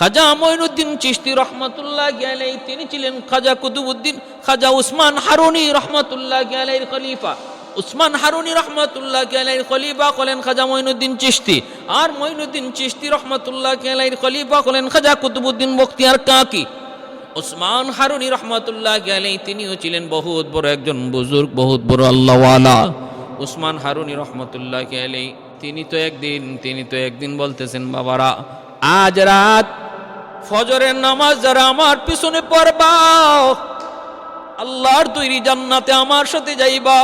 খাজা মঈনুদ্দিন চিশতি রহমতুল্লাহ গেলেই তিনি ছিলেন খাজা কুতুবুদ্দিন খাজা উসমান হারুনি রহমতুল্লাহ গেলের খলিফা। উসমান হারুনি রহমতুল্লাহ গেলের খলিফা হলেন খাজা মঈনুদ্দিন চিশতি। আর মঈনুদ্দিন চিশতি রহমতুল্লাহ গেলের খলিফা হলেন খাজা কুতুবুদ্দিন বখতিয়ার কাকি। উসমান হারুনি রহমতুল্লাহ গেলেই তিনিও ছিলেন বহুত বড় একজন বুজুর্গ, বহুত বড় আল্লাহওয়ালা। উসমান হারুনি রহমতুল্লাহ গেলেই তিনি তো একদিন, তিনি তো একদিন বলতেছেন, বাবারা আজ রাত ফজরের নামাজ যারা আমার পিছনে পড়বা, আল্লাহর তৈরি জান্নাতে আমার সাথে যাইবা।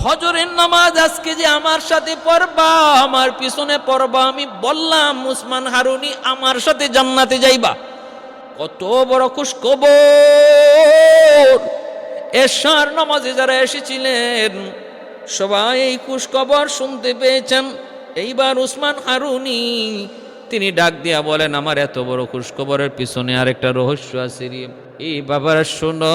ফজরের নামাজ আজকে যে আমার সাথে পড়বা, আমার পিছনে পড়বা, আমি বললাম, উসমান হারুনি আমার সাথে জান্নাতে যাইবা। কত বড় খুশখবর। এশার নামাজে যারা এসেছিলেন, সবাই এই খুশখবর শুনতে পেয়েছেন। এইবার উসমান হারুনি তিনি ডাক দিয়া বলেন, আমার এত বড় খুশখবরের পিছনে আরেকটা রহস্য আছে এই বাবারা, শোনো,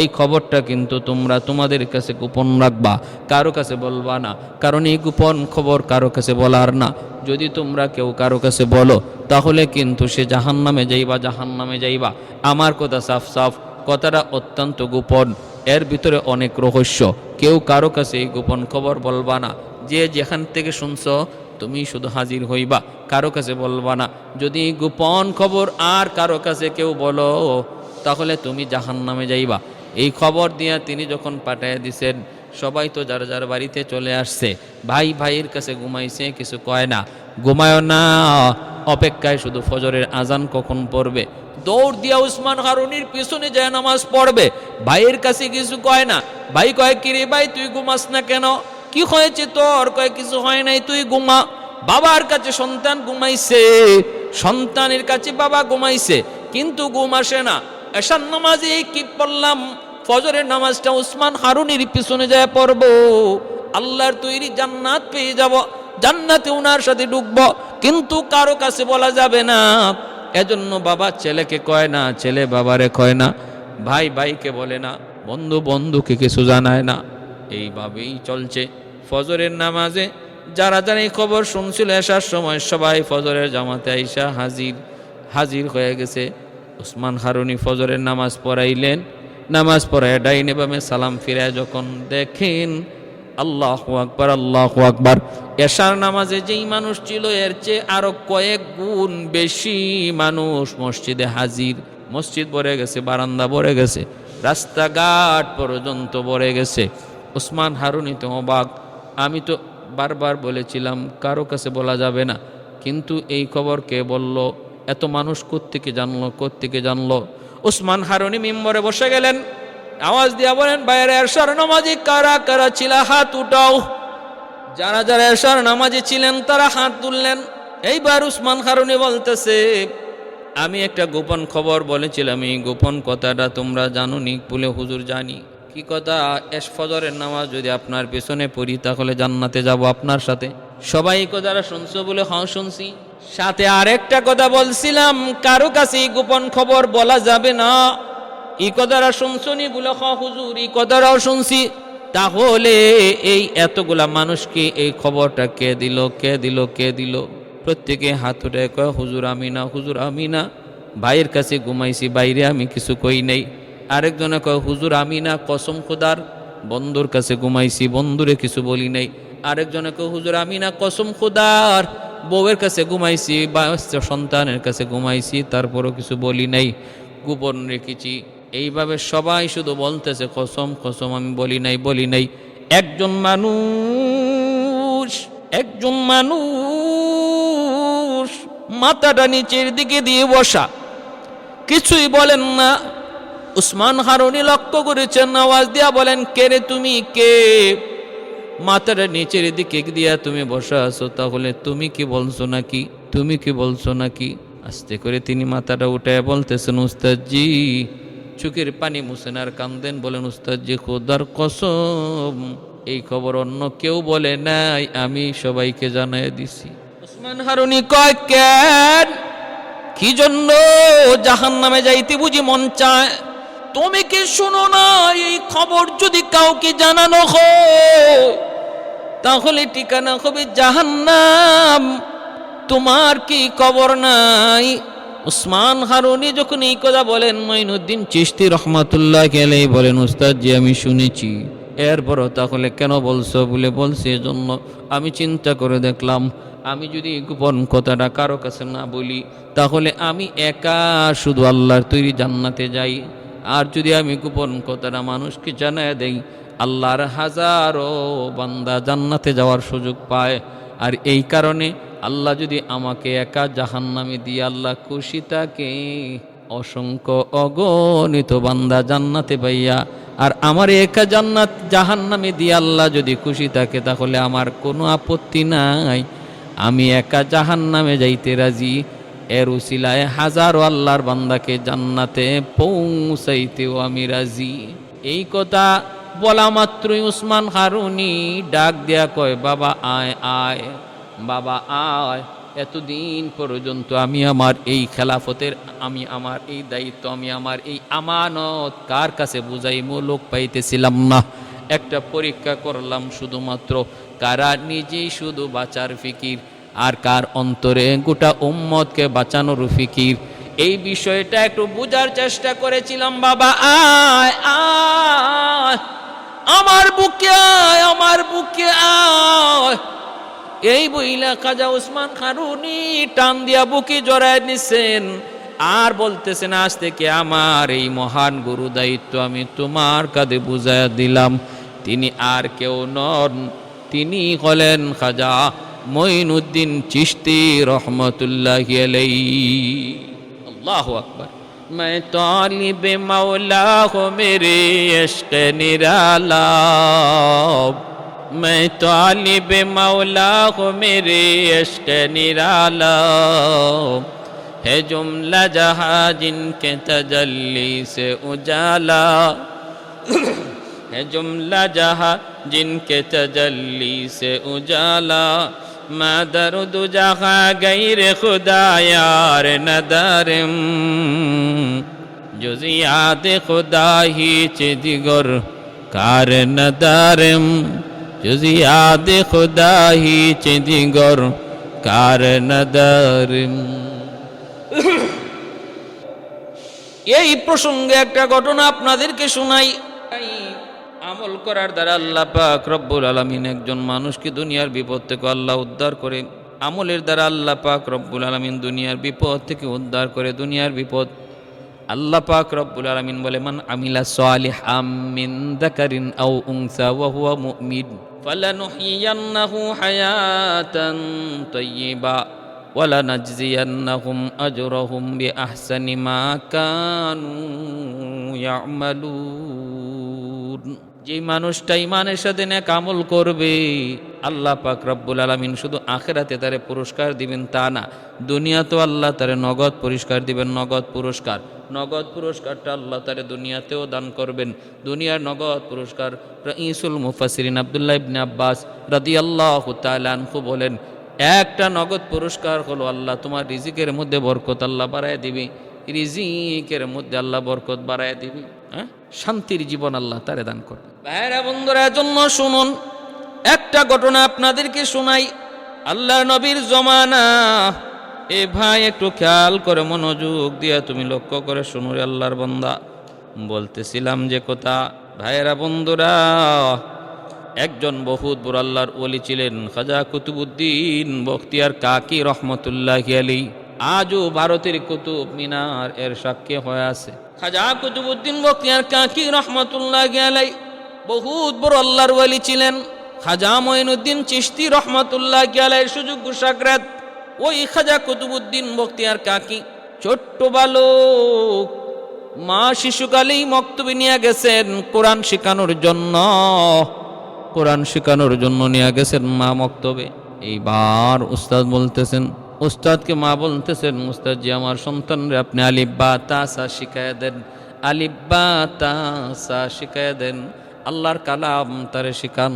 এই খবরটা কিন্তু তোমরা তোমাদের কাছে গোপন রাখবা, কারও কাছে বলবা না। কারণ এই গোপন খবর কারও কাছে বলার না। যদি তোমরা কেউ কারও কাছে বলো, তাহলে কিন্তু সে জাহান নামে যাইবা জাহান নামে যাইবা। আমার কথা সাফ সাফ, কথাটা অত্যন্ত গোপন। এর ভিতরে অনেক রহস্য। কেউ কারও কাছে এই গোপন খবর বলবা না। যে যেখান থেকে শুনছো তুমি শুধু হাজির হইবা, কারও কাছে বলবা না। যদি গোপন খবর আর কারও কাছে কেউ বলো, তাহলে তুমি জাহান নামে যাইবা। এই খবর দিয়া তিনি যখন পাঠাইয়া দিছেন, সবাই তো যার যার বাড়িতে চলে আসছে। ভাই ভাইয়ের কাছে ঘুমাইছে, কিছু কয় না। ঘুমায় না, অপেক্ষায় শুধু ফজরের আজান কখন পড়বে? দৌড় দিয়া উসমান হারুনির পিছনে যায় নামাজ পড়বে। ভাইয়ের কাছে কিছু কয় না। ভাই কয়, কিরে ভাই, তুই ঘুমাস না কেন? কি হয়েছে তোর? কয়, কিছু হয় নাই, তুই ঘুমা। বাবার কাছে সন্তান ঘুমাইছে। সন্তানের কাছে বাবা ঘুমাইছে, কিন্তু ঘুম আসে না। এসার নামাজে কি পড়লাম? ফজরের নামাজটা উসমান হারুনির পিছনে যায় পড়ব। আল্লাহর তৈরি জান্নাত পেয়ে যাব। জান্নাতে উনার সাথে ঢুকবো। কিন্তু কারও কাছে বলা যাবে না। এজন্য বাবা ছেলেকে কয় না, ছেলে বাবারে কয় না। ভাই, ভাইকে বলে না। বন্ধু, বন্ধুকে কিছু জানায় না। এইভাবেই চলছে। ফজরের নামাজে, যারা যারা এই খবর শুনছিল আসার সময় সবাই ফজরের জামাতে আইসা হাজির হাজির হয়ে গেছে। উসমান হারুনি ফজরের নামাজ পড়াইলেন। নামাজ পড়ায় ডাইনে বামে সালাম ফিরায় যখন দেখেন আল্লাহ আকবার আল্লাহ আকবার। এশার নামাজে যেই মানুষ ছিল, এর চেয়ে আরও কয়েক গুণ বেশি মানুষ মসজিদে হাজির। মসজিদ ভরে গেছে, বারান্দা ভরে গেছে, রাস্তাঘাট পর্যন্ত ভরে গেছে। উসমান হারুনি তো অবাক আমি তো বারবার বলেছিলাম, কারও কাছে বলা যাবে না। কিন্তু এই খবর কে বলল? এত মানুষ কোত্থেকে জানলো কোত্থেকে জানলো? উসমান হারুনি মিম্বরে বসে গেলেন। আওয়াজ দিয়া বলেন, বাইরে এরশার নামাজি কারা কারা ছিল? হাত উঠাও। যারা যারা এরশার নামাজি ছিলেন, তারা হাত তুললেন। এইবার উসমান হারুনি বলতেছে, আমি একটা গোপন খবর বলেছিলাম। এই গোপন কথাটা তোমরা জানো নি? বলে হুজুর জানি। কি কথা এস ফজরের নামাজ যদি আপনার পেছনে পড়ি, তাহলে জান্নাতে যাব আপনার সাথে। সবাই এই শুনছো বলে হ্যাঁ শুনছি। সাথে আরেকটা কথা বলছিলাম, কারও কাছে গোপন খবর বলা যাবে না। এই কথাটা শুনছনি বলে হ হুজুর ই কথাটাও শুনছি। তাহলে এই এতগুলা মানুষকে এই খবরটা কে দিল কে দিল কে দিল? প্রত্যেকে হাত উঠে কয়, হুজুর আমি না, হুজুর আমি না। ভাইয়ের কাছে ঘুমাইছি, বাইরে আমি কিছু কই নাই। আরেকজনে কয়, হুজুর, আমি না কসম খোদার বন্ধুর কাছে ঘুমাইছি, বন্ধুরে কিছু বলি নাই। আরেকজনে কয়, হুজুর, আমি না কসম খোদার বউয়ের কাছে ঘুমাইছি, বা সন্তানের কাছে ঘুমাইছি, তারপরও কিছু বলি নাই, গোপন রেখেছি। এইভাবে সবাই শুধু বলতেছে, কসম কসম, আমি বলি নাই বলি নাই। একজন মানুষ একজন মানুষ মাথাটা নিচের দিকে দিয়ে বসা, কিছুই বলেন না উসমান হারুনি লক্ষ্য করেছেন, আওয়াজ দিয়া বলেন, কে রে তুমি? কে? মাথাটা নিচের দিকে দিয়া তুমি বসা আছো, তাহলে তুমি কি বলছো নাকি? তুমি কি বলছো নাকি? আস্তে করে তিনি মাথাটা উঠায় বলতেছেন, উস্তাদজি, চোখের পানি মুছেন আর কান্দেন, বলেন, উস্তাদজি, খোদার কসম, এই খবর অন্য কেউ বলে নাই, আমি সবাইকে জানাই দিছি। উসমান হারুনি কয়, কেন? কি জন্য জাহান নামে যাইতে বুঝি মন চায়? তুমি কি শুনো না? এই খবর যদি কাউকে জানানো হয়, তাহলে ঠিকানা হবে জাহান্নাম। তোমার কি কবর নাই? উসমান হারুনি যখন এই কথা বলেন, মঈনুদ্দিন চিশতি রহমাতুল্লাহ গেলেই বলেন উস্তাদ জি আমি শুনেছি। এরপরও তাহলে কেন বলছো বলে বলছে এজন্য আমি চিন্তা করে দেখলাম, আমি যদি গোপন কথাটা কারও কাছে না বলি, তাহলে আমি একা শুধু আল্লাহর তৈরি জান্নাতে যাই। আর যদি আমি গোপন কথাটা মানুষকে জানায় দেই, আল্লাহর হাজারো বান্দা জান্নাতে যাওয়ার সুযোগ পায়। আর এই কারণে আল্লাহ যদি আমাকে একা জাহান্নামে দিয়ে আল্লাহ খুশি থাকে, অসংখ্য অগণিত বান্দা জান্নাতে পাইয়া, আর আমার একা জান্নাত জাহান্নামে দিয়ে আল্লাহ যদি খুশি থাকে, তাহলে আমার কোনো আপত্তি নাই। আমি একা জাহান্নামে যাইতে রাজি। এর উসিলায় হাজারো আল্লাহর বান্দাকে জান্নাতে পৌঁছাইতেও আমি রাজি। এই কথা বলা মাত্রই উসমান হারুনি ডাক দেয়া কয়, বাবা, আয় আয়, বাবা, আয়, এতদিন পর্যন্ত আমি আমার এই খেলাফতের, আমি আমার এই দায়িত্ব, আমি আমার এই আমানত কার কাছে বুঝাইমো? লোক পাইতেছিলাম না। একটা পরীক্ষা করলাম শুধুমাত্র কারা নিজেই শুধু বাঁচার ফিকির আর কার অন্তরে গোটা উম্মতকে বাঁচানোর ফিকির এই বিষয়টা একটু বোঝার চেষ্টা করেছিলাম, বাবা। আয় আয়। আমার বুকে আয়, আমার বুকে আয়। এই বইলা খাজা উসমান খারুনি টান দিয়া বুকে জড়ায় নিছেন আর বলতেছেন, আজ থেকে আমার এই মহান গুরু দায়িত্ব আমি তোমার কাঁধে বুঝাইয়া দিলাম। তিনি আর কেউ নন, তিনি হলেন খাজা মঈনুদ্দিন চিস্তি রহমতুল্লাহ আলাই আল্লাহ আকবর میں طالب مولا ہوں میرے عشق نرالا میں طالب مولا ہوں میرے عشق نرالا ہے جملہ جہاں جن کے تجلی سے اجالا ہے جملہ جہاں جن کے تجلی سے اجالا মাদার দু যাহা গির খুদায়ার নদর জুজিয়াত খুদাহি চিগর কার নদর জুজিয়াত খুদাহি চিগর কার নদর এই প্রসঙ্গে একটা ঘটনা আপনাদেরকে শোনাই। আমল করার দ্বারা আল্লাহ পাক রব্বুল আলমিন একজন মানুষকে দুনিয়ার বিপদ থেকে আল্লাহ উদ্ধার করে? আমলের দ্বারা আল্লাহ পাক রব্বুল আলমিন দুনিয়ার বিপদ থেকে উদ্ধার করে দুনিয়ার বিপদ। আল্লাহ পাক রব্বুল আলমিন বলে, মান আমিলা সালিহ আমিন দাকারিন আউ উংসা ওয়াহুয়া মুমিন। ফালানুহিয়ান্নাহু হায়াতান তাইয়িবা ওয়ালা নাজজিয়ান্নাহুম আজরাহুম মা কানু ইয়ামালুন। যে মানুষটা ইমানের সাথে নেক আমল করবে, আল্লাহ পাক রব্বুল আলমিন শুধু আখেরাতে তারে পুরস্কার দিবেন তা না দুনিয়া তো আল্লাহ তারে নগদ পুরস্কার দিবেন, নগদ পুরস্কার। নগদ পুরস্কারটা আল্লাহ তারে দুনিয়াতেও দান করবেন। দুনিয়ার নগদ পুরস্কার ইসুল মুফাসিরিন আবদুল্লাহ ইবনে আব্বাস রাদিয়াল্লাহু তাআলা আনহু বলেন, একটা নগদ পুরস্কার হলো আল্লাহ তোমার রিজিকের মধ্যে বরকত আল্লাহ বাড়ায় দিবি। রিজিকের মধ্যে আল্লাহ বরকত বাড়ায় দিবি। শান্তির জীবন আল্লাহ তারে দান করবে ভাইরা বন্ধুরা জন্য শুনুন, একটা ঘটনা আপনাদেরকে শোনাই। আল্লাহ নবীর জমানা। এ ভাই, একটু খেয়াল করে মনোযোগ দিয়ে তুমি লক্ষ্য করে শুনো রে আল্লাহর বন্দা। বলতেছিলাম যে কথা ভাইরা বন্ধুরা, একজন বহুত বড় আল্লাহর ওলি ছিলেন, খাজা কুতুবুদ্দিন বখতিয়ার কাকি রহমতুল্লাহ আলী আজও ভারতের কুতুব মিনার এর সাক্ষী হয়ে আছে। খাজা কুতুবুদ্দিন বখতিয়ার কাকি রহমতুল্লাহ আলাই বহুত বড় আল্লাহর ওলি ছিলেন। খাজা মঈনুদ্দিন চিশতি রহমতুল্লাহ আলাইয়ের সুযোগ্য সাকরাত ওই খাজা কুতুবুদ্দিন বখতিয়ার কাকি। ছোট্ট বালক, মা শিশুকালেই মক্তবে নিয়ে গেছেন, কোরআন শেখানোর জন্য। কোরআন শেখানোর জন্য নিয়ে গেছেন মা মক্তবে। এইবার উস্তাদ বলতেছেন উস্তাদকে মা বলতেছেন উস্তাদ জি আমার সন্তানরে আপনি আলিব্বা তাসা শিখায় দেন। আলিব্বা তাসা শিখায় দেন। আল্লাহর কালাম তারে শিখান।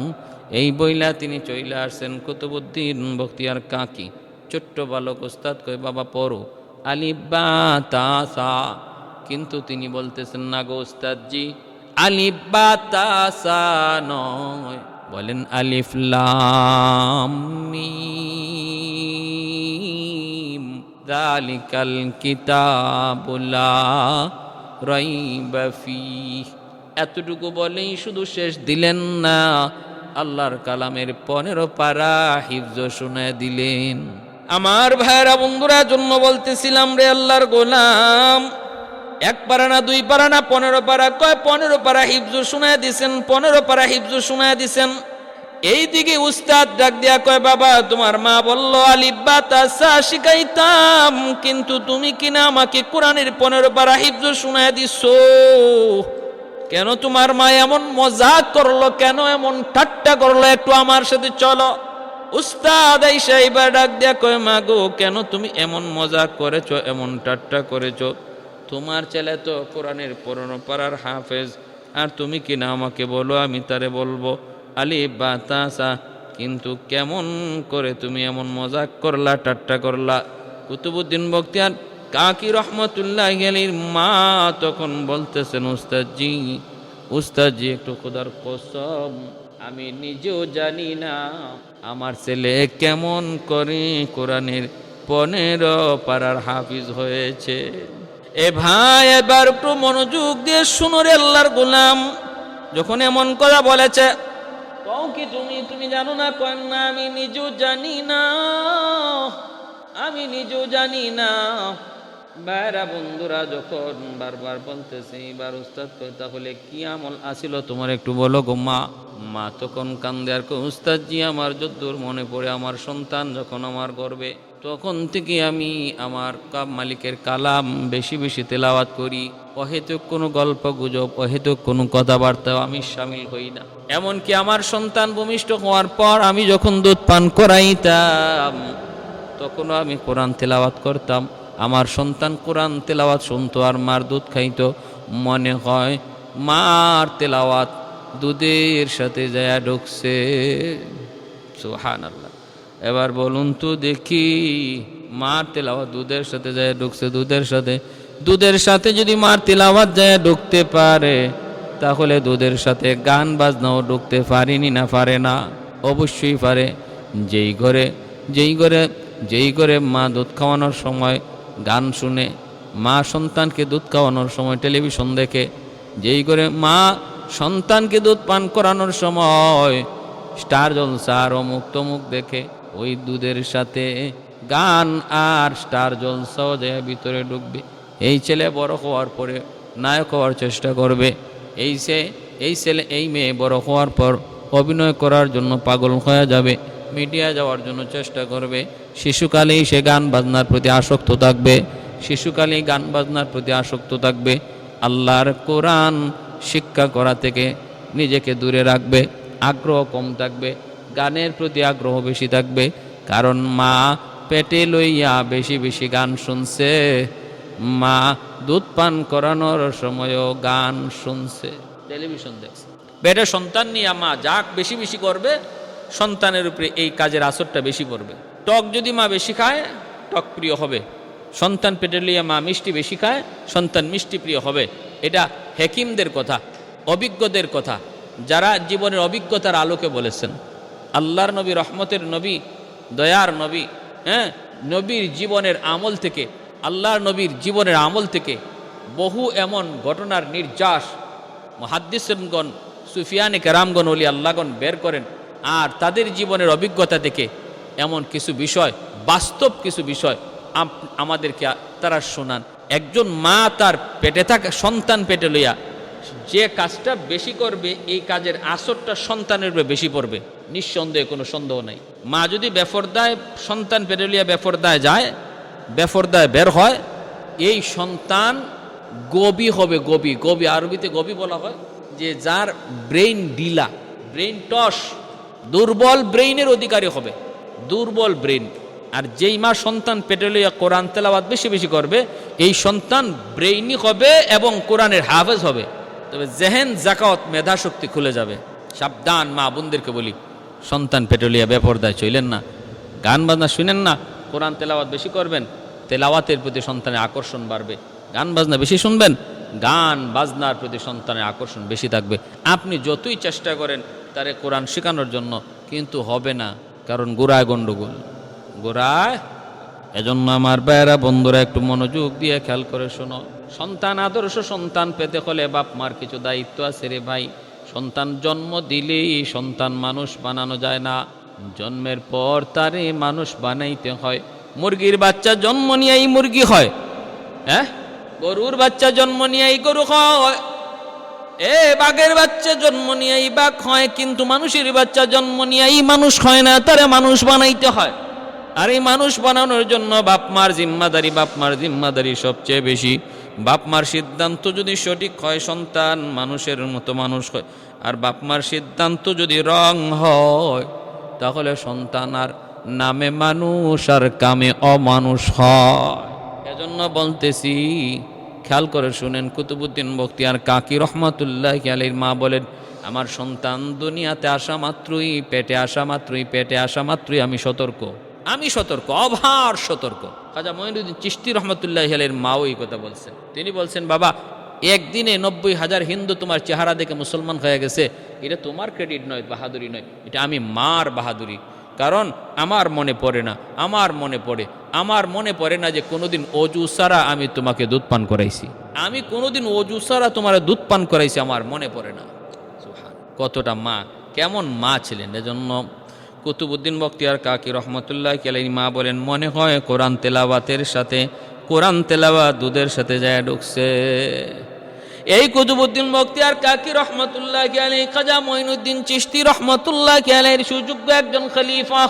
এই বইলা তিনি চইলে আসছেন কুতুবুদ্দিন বখতিয়ার কাকি। ছোট্ট বালক উস্তাদ কই বাবা, পড়ো। আলিব্বা তাসা কিন্তু তিনি বলতেছেন, না গো উস্তাদজি, আলিফ বা তাসা নয়। বলেন, আলিফ লাম মিম। দালিকাল কিতাবুলা রাইবা ফিহ। এতটুকু বলেই শুধু শেষ দিলেন না, আল্লাহর কালামের পনেরো পারা হিফজ শুনে দিলেন। আমার ভাইয়েরা, বন্ধুরা জন্য বলতেছিলাম রে আল্লাহর গোলাম, এক পারা না দুই পারা না পনেরো পারা, কয় পনেরো পারা হিফজ শুনে দিছেন, পনেরো পারা হিফজ শুনে দিছেন। এই দিকে উস্তাদ ডাক দিয়া কয়, বাবা, তোমার মা বলল আলিব্বা তাসা শিখাইতাম, কিন্তু তুমি কিনা আমাকে কোরআনের পনেরো পারা হিফজ শুনায় দিছ। কেন তোমার মা এমন মজাক করল, কেন এমন ঠাট্টা করল, একটু আমার সাথে চলো। উস্তাদ আইসা এবার ডাক দিয়া কয়, মা গো, কেন তুমি এমন মজাক করেছ, এমন ঠাট্টা করেছ? তোমার ছেলে তো কোরআনের পনেরো পাড়ার হাফেজ, আর তুমি কিনা আমাকে বলো, আমি তারে বলব। আলি বাতাসা, কিন্তু কেমন করে তুমি এমন মজাক করলা, ঠাট্টা করলা? কুতুবুদ্দিন বক্তিয়ার কাকি রহমতুল্লাহ আলীর মা? তখন বলতেছেন, উস্তাদজি উস্তাদজি, একটু খোদার কসম, আমি নিজেও জানি না, আমার ছেলে কেমন করে কোরআনের পনেরো পাড়ার হাফিজ হয়েছে। এ ভাই, এবার একটু মনোযোগ দিয়ে শুনো রে আল্লাহর গোলাম। যখন এমন কথা বলেছে কও কি তুমি তুমি জানো না? কন্যা আমি নিজেও জানি না। আমি নিজেও জানি না। বাইরা বন্ধুরা, যখন বারবার বলতেছে এবার উস্তাদ কই তাহলে কি আমল আসিল? তোমার একটু বলো গো মা। মা তখন কান্দে আর উস্তাদ জি আমার যদ্দূর মনে পড়ে, আমার সন্তান যখন আমার গর্বে তখন থেকে আমি আমার মালিকের কালাম বেশি বেশি তেলাওয়াত করি। অহেতুক কোনো গল্প গুজব, অহেতুক কোনো কথাবার্তাও আমি সামিল হই না। এমনকি আমার সন্তান ভূমিষ্ঠ হওয়ার পর আমি যখন দুধ পান করাইতাম, তখনও আমি কোরআন তেলাওয়াত করতাম। আমার সন্তান কোরআন তেলাওয়াত শুনতো আর মার দুধ খাইতো। মনে হয় মার তেলাওয়াত দুধের সাথে যায় ঢুকছে। সুহান আল্লাহ এবার বলুন তো দেখি, মার তেলাওয়াত দুধের সাথে যায় ঢুকছে, দুধের সাথে। দুধের সাথে যদি মার তেলাওয়াত যায় ঢুকতে পারে, তাহলে দুধের সাথে গান বাজনাও ঢুকতে পারিনি না, পারে না। অবশ্যই পারে। যেই ঘরে যেই ঘরে যেই ঘরে মা দুধ খাওয়ানোর সময় গান শুনে, মা সন্তানকে দুধ খাওয়ানোর সময় টেলিভিশন দেখে, যেই করে মা সন্তানকে দুধ পান করানোর সময় স্টার জলসা আর অমুক তমুক দেখে ওই দুধের সাথে গান আর স্টার জলসাও যায় ভিতরে ঢুকবে। এই ছেলে বড় হওয়ার পরে নায়ক হওয়ার চেষ্টা করবে। এই সে, এই ছেলে, এই মেয়ে বড় হওয়ার পর অভিনয় করার জন্য পাগল হয়ে যাবে, মিডিয়া যাওয়ার জন্য চেষ্টা করবে। শিশুকালেই সে গান বাজনার প্রতি আসক্ত থাকবে। শিশুকালেই গান বাজনার প্রতি আসক্ত থাকবে। আল্লাহর কোরআন শিক্ষা করা থেকে নিজেকে দূরে রাখবে, আগ্রহ কম থাকবে। গানের প্রতি আগ্রহ বেশি থাকবে, কারণ মা পেটে লইয়া বেশি বেশি গান শুনছে। মা দুধ পান করানোর সময়ও গান শুনছে। টেলিভিশন দেখছে। পেটে সন্তান নিয়ে মা যাক বেশি বেশি করবে, সন্তানের উপরে এই কাজের আসরটা বেশি পড়বে। টক যদি মা বেশি খায়, টক প্রিয় হবে। সন্তান পেটে লইয়া মা মিষ্টি বেশি খায়, সন্তান মিষ্টি প্রিয় হবে। এটা হেকিমদের কথা, অভিজ্ঞদের কথা। যারা জীবনের অভিজ্ঞতার আলোকে বলেছেন। আল্লাহর নবী, রহমতের নবী, দয়ার নবী হ্যাঁ? নবীর জীবনের আমল থেকে, আল্লাহর নবীর জীবনের আমল থেকে বহু এমন ঘটনার নির্যাস মহাদ্দিসগণ সুফিয়ানে কেরামগণ অলি আল্লাহগণ বের করেন। আর তাদের জীবনের অভিজ্ঞতা থেকে এমন কিছু বিষয়, বাস্তব কিছু বিষয় আমাদেরকে তারা শোনান। একজন মা তার পেটে থাকা সন্তান পেটে লইয়া, যে কাজটা বেশি করবে, এই কাজের আসরটা সন্তানের উপরে বেশি পড়বে। নিঃসন্দেহে কোনো সন্দেহ নাই। মা যদি বেফরদায়, সন্তান পেটে লইয়া বেফরদায় যায়, বেফরদায় বের হয়, এই সন্তান গবি হবে গবি। গবি, আরবিতে গবি বলা হয় যে যার ব্রেইন ডিলা ব্রেইন টস, দুর্বল ব্রেইনের অধিকারী হবে, দুর্বল ব্রেইন। আর যেই মা সন্তান পেটে লইয়া কোরআন তেলাওয়াত বেশি বেশি করবে, এই সন্তান ব্রেইনি হবে এবং কোরআনের হাফেজ হবে। তবে জেহেন জাকাত মেধাশক্তি খুলে যাবে। সাবধান মা বোনদেরকে বলি। সন্তান পেটে লইয়া বেপরদায় চইলেন না। গান বাজনা শুনেন না, কোরআন তেলাওয়াত বেশি করবেন, তেলাওয়াতের প্রতি সন্তানের আকর্ষণ বাড়বে। গান বাজনা বেশি শুনবেন, গান বাজনার প্রতি সন্তানের আকর্ষণ বেশি থাকবে। আপনি যতই চেষ্টা করেন, তারে কোরআন শেখানোর জন্য কিন্তু হবে না, কারণ গোড়ায় গণ্ডগোল গোড়ায়? এজন্য আমার বেড়া বন্ধুরা, একটু মনোযোগ দিয়ে খেয়াল করে শোনো। সন্তান, আদর্শ সন্তান পেতে হলে বাপ মার কিছু দায়িত্ব আছে রে ভাই। সন্তান জন্ম দিলেই সন্তান মানুষ বানানো যায় না। জন্মের পর তারে মানুষ বানাইতে হয়। মুরগির বাচ্চা জন্ম নিয়েই মুরগি হয়। হ্যাঁ? গরুর বাচ্চা জন্ম নিয়েই গরু হয়। এ, বাঘের বাচ্চা জন্ম নিয়েই বাঘ হয়, কিন্তু মানুষের বাচ্চা জন্ম নিয়েই মানুষ হয় না, তারে মানুষ বানাইতে হয়। আর এই মানুষ বানানোর জন্য বাপ মার জিম্মাদারি, বাপ মার জিম্মাদারি সবচেয়ে বেশি। বাপ মার সিদ্ধান্ত যদি সঠিক হয়, সন্তান মানুষের মতো মানুষ হয়। আর বাপ মার সিদ্ধান্ত যদি রং হয়, তাহলে সন্তান আর নামে মানুষ আর কামে অমানুষ হয়। এজন্য বলতেছি, খেয়াল করে শুনেন কুতুবুদ্দিন বখতিয়ার কাকি রহমাতুল্লাহ আলীর মা বলেন, আমার সন্তান দুনিয়াতে আসা মাত্রই, পেটে আসা মাত্রই, পেটে আসা মাত্রই আমি সতর্ক। আমি সতর্ক, অভার সতর্ক। খাজা মহিনুদ্দিন চিস্তি রহমতুল্লাহ আলীর মাও এই কথা বলছেন। তিনি বলছেন, বাবা, একদিনে নব্বই হাজার হিন্দু তোমার চেহারা দেখে মুসলমান হয়ে গেছে। এটা তোমার ক্রেডিট নয়, বাহাদুরি নয়। এটা আমি মার বাহাদুরি। কারণ আমার মনে পড়ে না, আমার মনে পড়ে। আমার মনে পড়ে না যে কোনোদিন অজু সারা আমি তোমাকে দুধ পান করাইছি। আমি কোনোদিন অজু সারা তোমার দুধ পান করাইছি, আমার মনে পড়ে না। কতটা মা, কেমন মা ছিলেন? এজন্য কুতুবুদ্দিন বক্তিয়ার কাকি রহমতুল্লাহ কেলাই মা বলেন, মনে হয় কোরআন তেলাওয়াতের সাথে, কোরআন তেলাওয়াত দুধের সাথে যায় ঢুকছে। এই কুতুবুদ্দিন বক্তিয়ার কাকি রহমতুল্লাহ আলাই খাজা মঈনুদ্দিন চিশতি রহমতুল্লাহ আলাইয়ের সুযোগ্য একজন খলিফা।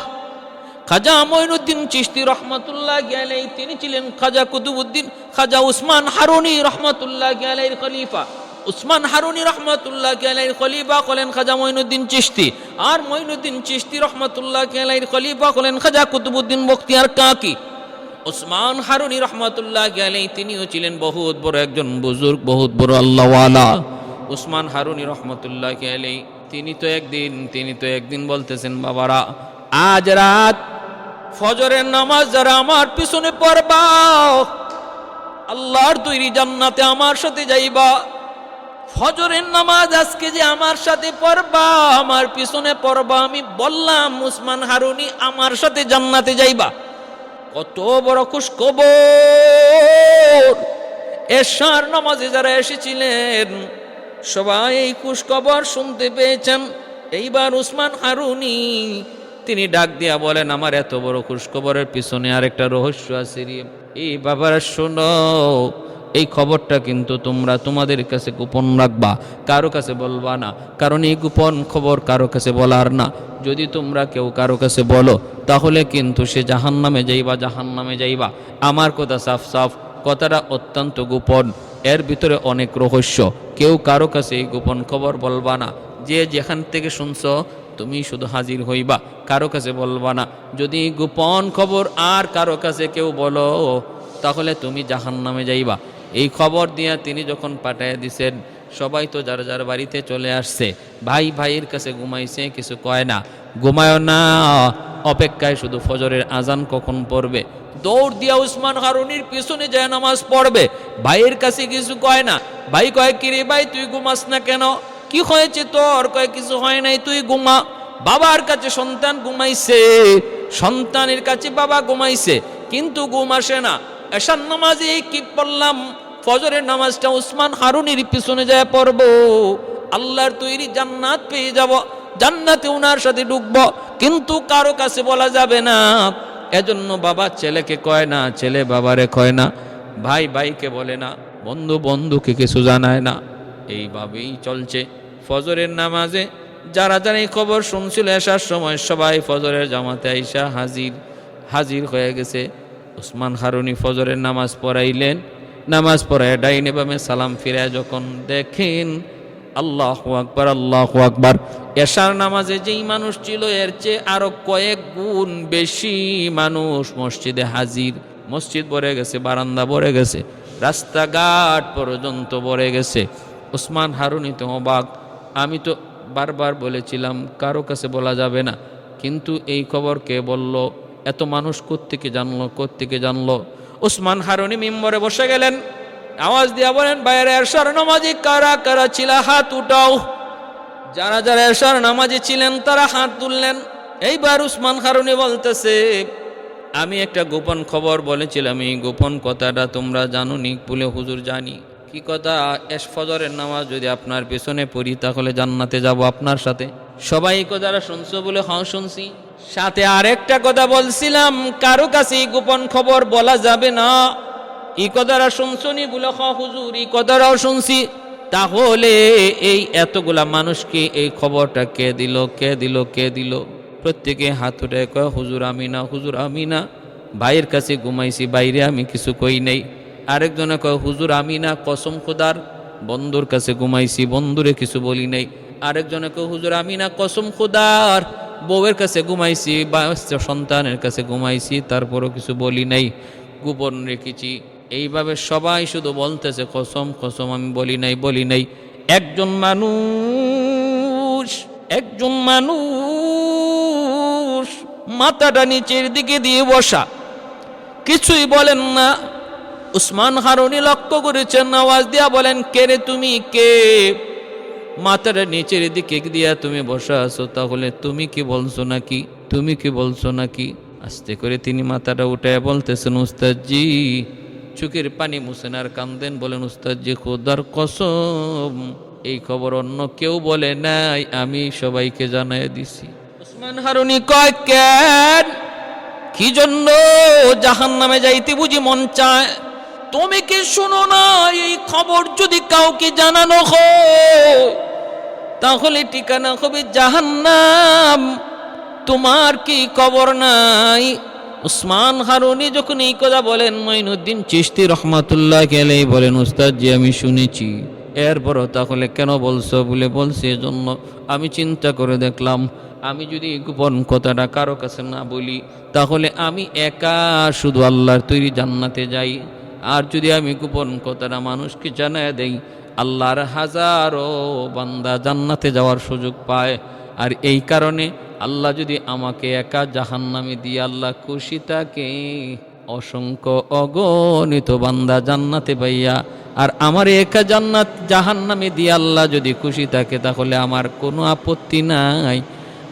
খাজা মঈনুদ্দিন চিশতি রহমতুল্লাহ আলাই তিনি ছিলেন খাজা কুতুবুদ্দিন খাজা উসমান হারুনি রহমতুল্লাহ আলাইয়ের খলিফা। উসমান হারুনি রহমতুল্লাহ আলাইয়ের খলিফা হলেন খাজা মঈনুদ্দিন চিশতি। আর মঈনুদ্দিন চিশতি রহমতুল্লাহ আলাইয়ের খলিফা হলেন খাজা কুতুবুদ্দিন বক্তিয়ার কাকি। উসমান হারুনি রহমতুল্লাহ গেলেই তিনিও ছিলেন বহুত বড় একজন বুজুর্গ, বহুত বড় আল্লাহওয়ালা। উসমান হারুনি রহমতুল্লাহ গেলেই তিনি তো একদিন, তিনি তো একদিন বলতেছেন, বাবারা, আজ রাত ফজরের নামাজ যারা আমার পিছনে পড়বা, আল্লাহর তৈরি জান্নাতে আমার সাথে যাইবা। ফজরের নামাজ আজকে যে আমার সাথে পড়বা, আমার পিছনে পড়বা, আমি বললাম, উসমান হারুনি, আমার সাথে জান্নাতে যাইবা। কত বড় খুশ খবর এশার নামাজে যারা এসেছিলেন, সবাই এই খুশ খবর শুনতে পেয়েছেন। এইবার উসমান হারুনি, তিনি ডাক দিয়া বলেন, আমার এত বড় খুশ খবরের পিছনে আরেকটা রহস্য আছে এই বাবারা, শোনো এই খবরটা কিন্তু তোমরা তোমাদের কাছে গোপন রাখবা, কারও কাছে বলবা না। কারণ এই গোপন খবর কারও কাছে বলার না। যদি তোমরা কেউ কারও কাছে বলো, তাহলে কিন্তু সে জাহান নামে যাইবা জাহান নামে যাইবা। আমার কথা সাফ সাফ, কথাটা অত্যন্ত গোপন। এর ভিতরে অনেক রহস্য। কেউ কারও কাছে এই গোপন খবর বলবা না। যে যেখান থেকে শুনছ, তুমি শুধু হাজির হইবা, কারও কাছে বলবা না। যদি গোপন খবর আর কারও কাছে কেউ বলো, তাহলে তুমি জাহান নামে যাইবা। এই খবর দিয়া তিনি যখন পাঠাইয়া দিছেন, সবাই তো যার যার বাড়িতে চলে আসছে। ভাই ভাইয়ের কাছে ঘুমাইছে, কিছু কয় না। ঘুমায় না, অপেক্ষায় শুধু ফজরের আজান কখন পড়বে? দৌড় দিয়া উসমান হারুনির পিছনে যায় নামাজ পড়বে। ভাইয়ের কাছে কিছু কয় না। ভাই কয়, কিরে ভাই, তুই ঘুমাস না কেন? কি হয়েছে তোর? কয়, কিছু হয় নাই, তুই ঘুমা। বাবার কাছে সন্তান ঘুমাইছে। সন্তানের কাছে বাবা ঘুমাইছে, কিন্তু ঘুম আসে না। এসার নামাজে কি পড়লাম? ফজরের নামাজটা উসমান হারুনির পিছনে যায় পড়ব। আল্লাহর তৈরি জান্নাত পেয়ে যাব। জান্নাতে উনার সাথে ঢুকব। কিন্তু কারও কাছে বলা যাবে না। এজন্য বাবা ছেলেকে কয় না, ছেলে বাবারে কয় না। ভাই ভাইকে বলে না। বন্ধু বন্ধুকে কিছু জানায় না। এইভাবেই চলছে ফজরের নামাজে। যারা যারা এই খবর শুনছিল আসার সময় সবাই ফজরের জামাতে আইসা হাজির হাজির হয়ে গেছে। উসমান হারুনি ফজরের নামাজ পড়াইলেন। নামাজ পড়ায় ডাইনে বামে সালাম ফিরে যখন দেখেন আল্লাহ আকবার আল্লাহ আকবার। এশার নামাজে যেই মানুষ ছিল, এর চেয়ে আরও কয়েক গুণ বেশি মানুষ মসজিদে হাজির। মসজিদ ভরে গেছে, বারান্দা ভরে গেছে, রাস্তাঘাট পর্যন্ত ভরে গেছে। উসমান হারুনি তো অবাক। আমি তো বারবার বলেছিলাম, কারও কাছে বলা যাবে না। কিন্তু এই খবর কে বলল? এত মানুষ কোত্থেকে জানলো কোত্থেকে জানলো? উসমান হারুনি মিম্বরে বসে গেলেন। আওয়াজ দিয়া বলেন, বাইরে এরশার নামাজি কারা কারা ছিল? হাত উঠাও। যারা যারা এরশার নামাজি ছিলেন, তারা হাত তুললেন। এইবার উসমান হারুনি বলতেছে, আমি একটা গোপন খবর বলেছিলাম, এই গোপন কথাটা তোমরা জানো নি বলে হুজুর জানি। কি কথা? এস ফজরের নামাজ যদি আপনার পেছনে পড়ি, তাহলে জান্নাতে যাব আপনার সাথে। সবাই কথাটা শুনছো বলে হ্যাঁ শুনছি। সাথে আরেকটা কথা বলছিলাম, কারও কাছে গোপন খবর বলা যাবে না। এই কথাটা শুনছনি বলে হ হুজুর, এই কথাটাও শুনছি। তাহলে এই এতগুলা মানুষকে এই খবরটা কে দিল কে দিল কে দিল? প্রত্যেকে হাত উঠে কয়, হুজুর আমি না, হুজুর আমি না। ভাইয়ের কাছে ঘুমাইছি, বাইরে আমি কিছু কই নেই। আরেকজনে কয়, হুজুর আমি না, কসম খোদার, বন্ধুর কাছে ঘুমাইছি, বন্ধুরে কিছু বলি নাই। আরেকজনে কয়, হুজুর আমি না, কসম খোদার বউয়ের কাছে ঘুমাইছি বা সন্তানের কাছে ঘুমাইছি, তারপরও কিছু বলি নাই, গোপন রেখেছি। এইভাবে সবাই শুধু বলতেছে, কসম কসম, আমি বলি নাই বলি নাই। একজন মানুষ একজন মানুষ মাথাটা নিচের দিকে দিয়ে বসা। কিছুই বলেন না। উসমান হারুনি লক্ষ্য করেছেন, আওয়াজ দিয়া বলেন, কে রে তুমি? কে? মাথাটা নিচের দিকে দিয়া তুমি বসা আছো, তাহলে তুমি কি বলছো নাকি? তুমি কি বলছো নাকি? আস্তে করে তিনি মাথাটা উঠে বলতেছেন, উস্তাদজি, চোখের পানি মুছেন আর কান্দেন, বলেন, উস্তাদজি, খোদার কসম, এই খবর অন্য কেউ বলে নাই, আমি সবাইকে জানাই দিছি। উসমান হারুনি কয়, কেন? কি জন্য জাহান নামে যাইতে বুঝি মন চায়? তুমি কি শুনো না, এই খবর যদি কাউকে জানানো হয়? তাহলে ঠিকানা হবে জাহান্নাম। তোমার কি খবর নাই? উসমান হারুনি যখন এই কথা বলেন, মঈনুদ্দিন চিস্তি রহমাতুল্লাহ গেলেই বলেন উস্তাদ জি আমি শুনেছি। এরপরও তাহলে কেন বলছো বলে বলছে এজন্য আমি চিন্তা করে দেখলাম, আমি যদি গোপন কথাটা কারও কাছে না বলি, তাহলে আমি একা শুধু আল্লাহর তৈরি জান্নাতে যাই। আর যদি আমি গোপন কথাটা মানুষকে জানায় দেই আল্লাহর হাজারো বান্দা জান্নাতে যাওয়ার সুযোগ পায়। আর এই কারণে আল্লাহ যদি আমাকে একা জাহান্নামে দিয়ে আল্লাহ খুশি থাকে, অসংখ্য অগণিত বান্দা জান্নাতে পাইয়া আর আমার একা জান্নাত জাহান্নামে দিয়ে আল্লাহ যদি খুশি থাকে, তাহলে আমার কোনো আপত্তি নাই।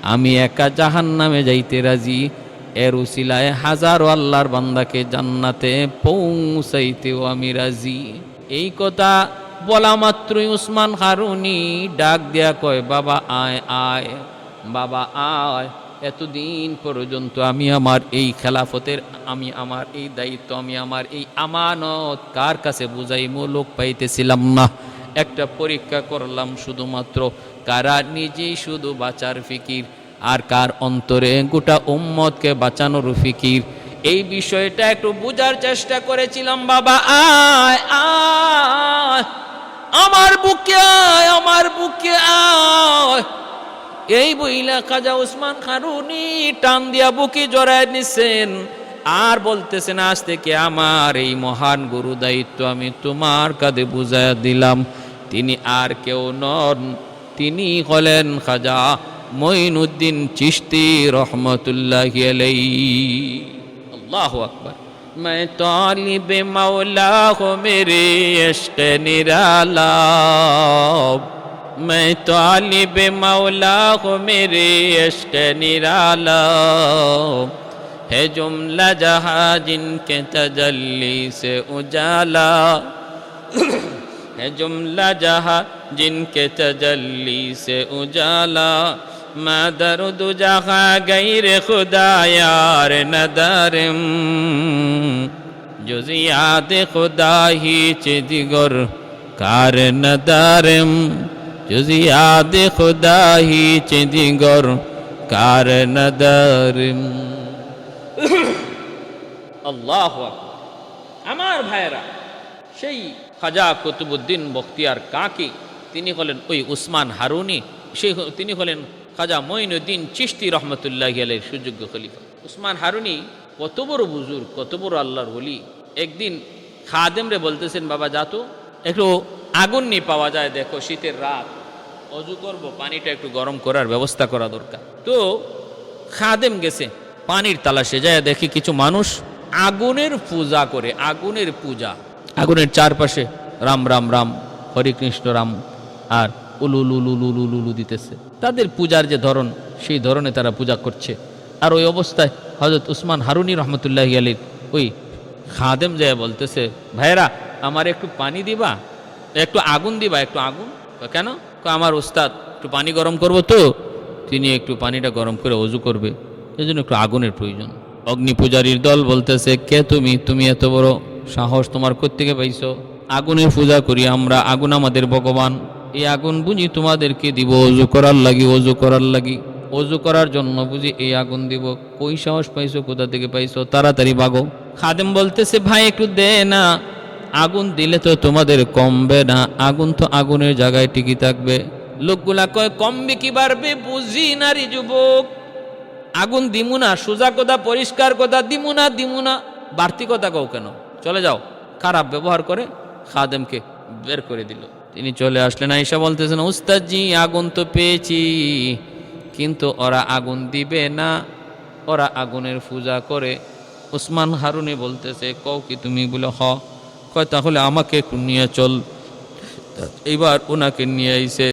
আমি একা জাহান্নামে যাইতে রাজি। এর উসিলায় হাজারো আল্লাহর বান্দাকে জান্নাতে পৌঁছাইতেও আমি রাজি। এই কথা বলা মাত্রই উসমান হারুনি ডাক দেয়া কয়, বাবা আয় আয়, বাবা আয়, এতদিন পর্যন্ত আমি আমার এই খেলাফতের, আমি আমার এই দায়িত্ব, আমি আমার এই আমানত, কার কাছে বুঝাইমো লোক পাইতেছিলাম না। একটা পরীক্ষা করলাম শুধুমাত্র কারা নিজেই শুধু বাঁচার ফিকির আর কার অন্তরে গোটা উম্মতকে বাঁচানোর ফিকির। এই বিষয়টা একটু বোঝার চেষ্টা করেছিলাম, বাবা আয় আয় আমার বুকে আয়, আমার বুকে আয়। এই বইলা খাজা উসমান খারুনি টান দিয়া বুকি জড়ায় নিছেন। আর বলতেছেন, আজ থেকে আমার এই মহান গুরু দায়িত্ব আমি তোমার কাঁধে বুঝাইয়া দিলাম। তিনি আর কেউ নন, তিনি হলেন খাজা মঈনুদ্দিন চিস্তি রহমতুল্লাহ আল্লাহ আকবর। میں طالب مولا ہو میرے عشق نرالا۔ میں طالب مولا ہو میرے عشق نرالا۔ ہے جملہ جہاں جن کے تجلی سے اجالا۔ ہے جملہ جہاں جن کے تجلی سے اجالا۔ مدر دجاخا غیر خدا یار ندارم جزیات خدا ہی چه دیگر کار ندارم جزیات خدا ہی چه دیگر کار ندارم আল্লাহ আমার ভাইরা সেই খাজা কুতুবুদ্দিন বখতিয়ার কাকি তিনি হলেন ওই উসমান হারুনি সেই তিনি হলেন খাজা মঈনুদ্দিন চিস্তি রহমতুল্লাহ আলের সুযোগ্য খলিফা। উসমান হারুনি কত বড় বুজুর কত বড় আল্লাহর বলি একদিন খাদেমরে বলতেছেন, বাবা যাতো একটু আগুন নিয়ে পাওয়া যায়, দেখো, শীতের রাত। অজু করব, পানিটা একটু গরম করার ব্যবস্থা করা দরকার। তো খাদেম গেছে, পানির তালাশে যায় দেখি কিছু মানুষ আগুনের পূজা করে, আগুনের পূজা। আগুনের চারপাশে রাম রাম রাম, হরে কৃষ্ণ, রাম, আর উলু লুলু লুলু লুলু দিতেছে। তাদের পূজার যে ধরন, সেই ধরনে তারা পূজা করছে। আর ওই অবস্থায় হজরত উসমান হারুনি রহমতুল্লাহ আলীর ওই খাদেম যায় বলতেছে ভাইরা আমার একটু পানি দিবা? একটু আগুন দিবা? একটু আগুন? কেন? আমার ওস্তাদ, একটু পানি গরম করব তো? তিনি একটু পানিটা গরম করে অজু করবে। এই জন্য একটু আগুনের প্রয়োজন। অগ্নি পূজারীর দল বলতেছে, কে তুমি? তুমি এত বড় সাহস তোমার কোত্থেকে পাইছো? আগুনের পূজা করি আমরা। আগুন আমাদের ভগবান। এই আগুন বুঝি তোমাদেরকে দিব, অজু করার লাগি, অজু করার লাগি। অজু করার জন্য বুঝি এই আগুন দিব। কই সাহস পাইছো, কোথা থেকে পাইছো? তাড়াতাড়ি বাগো। খাদেম বলতেছে, ভাই, একটু দে না। আগুন দিলে তো তোমাদের কমবে না। আগুন তো আগুনের জায়গায় টিকি থাকবে। লোকগুলা কয়, কমবে কি বাড়বে? বুঝি নারী যুবক। আগুন দিমু না, সোজা কথা, পরিষ্কার কথা, দিমু না দিমু না। বাড়তি কথা কও কেন? চলে যাও। খারাপ ব্যবহার করে খাদেমকে বের করে দিল। তিনি চলে আসলেন। আইসা বলতেছেন, উস্তাদজি, আগুন তো পেয়েছি, কিন্তু ওরা আগুন দিবে না। ওরা আগুনের পূজা করে। উসমান হারুনে বলতেছে, কও কি তুমি বলে হ। কয়, তাহলে আমাকে একটু নিয়ে চল। এইবার ওনাকে নিয়ে আইসে